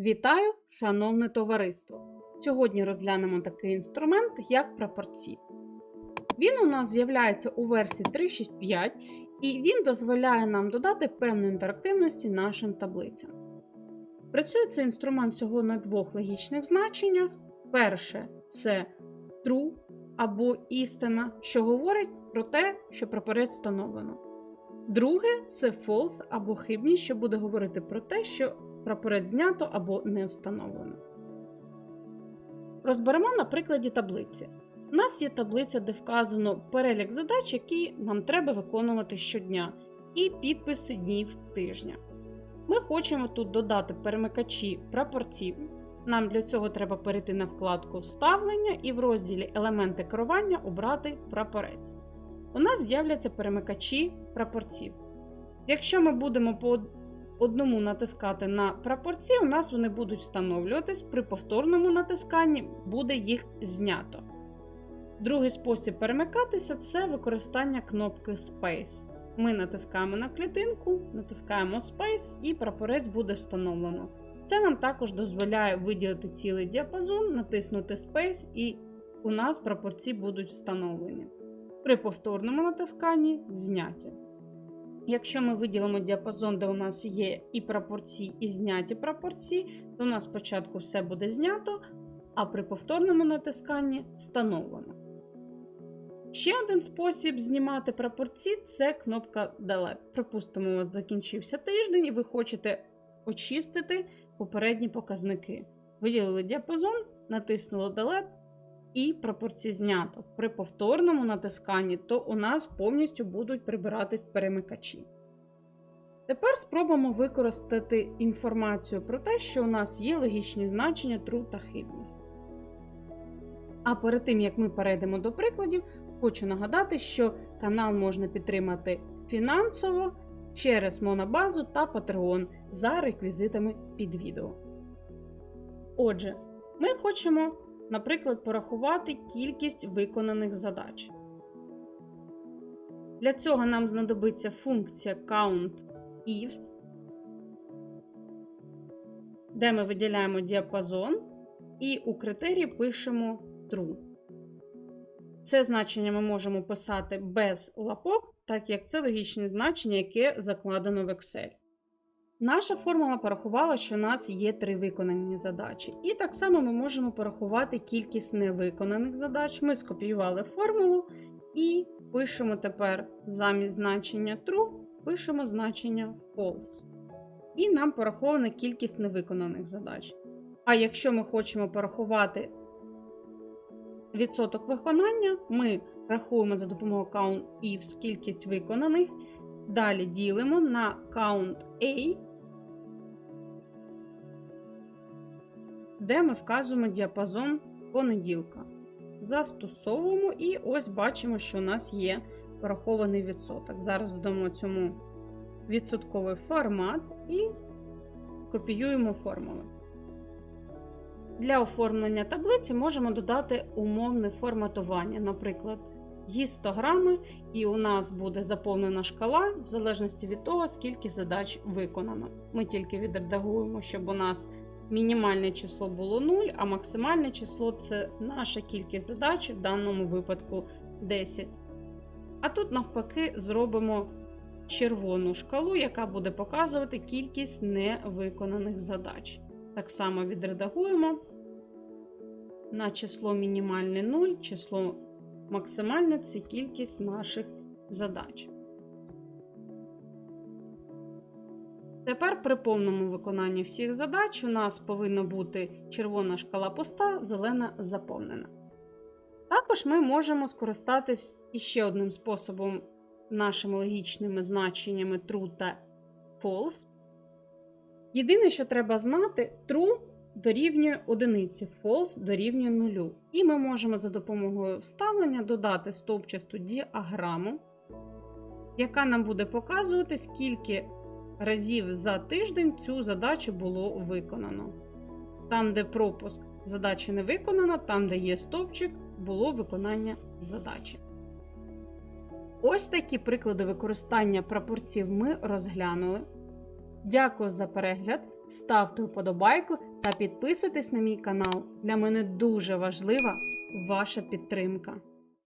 Вітаю, шановне товариство! Сьогодні розглянемо такий інструмент, як прапорці. Він у нас з'являється у версії 3.6.5 і він дозволяє нам додати певну інтерактивності нашим таблицям. Працює цей інструмент всього на двох логічних значеннях. Перше це true або істина, що говорить про те, що прапорець встановлено. Друге це false або хибність, що буде говорити про те, що прапорець знято або не встановлено. Розберемо на прикладі таблиці. У нас є таблиця, де вказано перелік задач, які нам треба виконувати щодня, і підписи днів тижня. Ми хочемо тут додати перемикачі прапорців. Нам для цього треба перейти на вкладку Вставлення і в розділі Елементи керування обрати прапорець. У нас з'являться перемикачі прапорців. Якщо ми будемо по одному натискати на прапорці, у нас вони будуть встановлюватись, при повторному натисканні буде їх знято. Другий спосіб перемикатися це використання кнопки Space. Ми натискаємо на клітинку, натискаємо Space і прапорець буде встановлено. Це нам також дозволяє виділити цілий діапазон, натиснути Space, і у нас прапорці будуть встановлені. При повторному натисканні зняті. Якщо ми виділимо діапазон, де у нас є і прапорці, і зняті прапорці, то у нас спочатку все буде знято, а при повторному натисканні встановлено. Ще один спосіб знімати прапорці це кнопка Delete. Припустимо, у вас закінчився тиждень, і ви хочете очистити попередні показники. Виділили діапазон, натиснули Delete і прапорці знято. При повторному натисканні, то у нас повністю будуть прибиратись перемикачі. Тепер спробуємо використати інформацію про те, що у нас є логічні значення true та хибність. А перед тим як ми перейдемо до прикладів, хочу нагадати, що канал можна підтримати фінансово через Монобазу та Patreon за реквізитами під відео. Отже, ми хочемо, наприклад, порахувати кількість виконаних задач. Для цього нам знадобиться функція COUNTIFs, де ми виділяємо діапазон і у критерії пишемо true. Це значення ми можемо писати без лапок, так як це логічне значення, яке закладено в Excel. Наша формула порахувала, що у нас є три виконані задачі. І так само ми можемо порахувати кількість невиконаних задач. Ми скопіювали формулу і пишемо тепер замість значення true, пишемо значення false. І нам порахована кількість невиконаних задач. А якщо ми хочемо порахувати відсоток виконання, ми рахуємо за допомогою count COUNTIF кількість виконаних. Далі ділимо на count A, де ми вказуємо діапазон понеділка. Застосовуємо і ось бачимо, що у нас є порахований відсоток. Зараз додамо цьому відсотковий формат і копіюємо формули. Для оформлення таблиці можемо додати умовне форматування, наприклад, гістограми, і у нас буде заповнена шкала в залежності від того, скільки задач виконано. Ми тільки відредагуємо, щоб у нас мінімальне число було 0, а максимальне число це наша кількість задач, в даному випадку 10. А тут, навпаки, зробимо червону шкалу, яка буде показувати кількість невиконаних задач. Так само відредагуємо на число мінімальне 0, число максимальне це кількість наших задач. Тепер при повному виконанні всіх задач у нас повинна бути червона шкала пуста, зелена заповнена. Також ми можемо скористатись іще одним способом нашими логічними значеннями true та false. Єдине, що треба знати, true дорівнює одиниці, false дорівнює нулю. І ми можемо за допомогою вставлення додати стовпчасту діаграму, яка нам буде показувати, скільки разів за тиждень цю задачу було виконано. Там, де пропуск задачі не виконано, там, де є стовпчик, було виконання задачі. Ось такі приклади використання прапорців ми розглянули. Дякую за перегляд! ставте вподобайку та підписуйтесь на мій канал. Для мене дуже важлива ваша підтримка.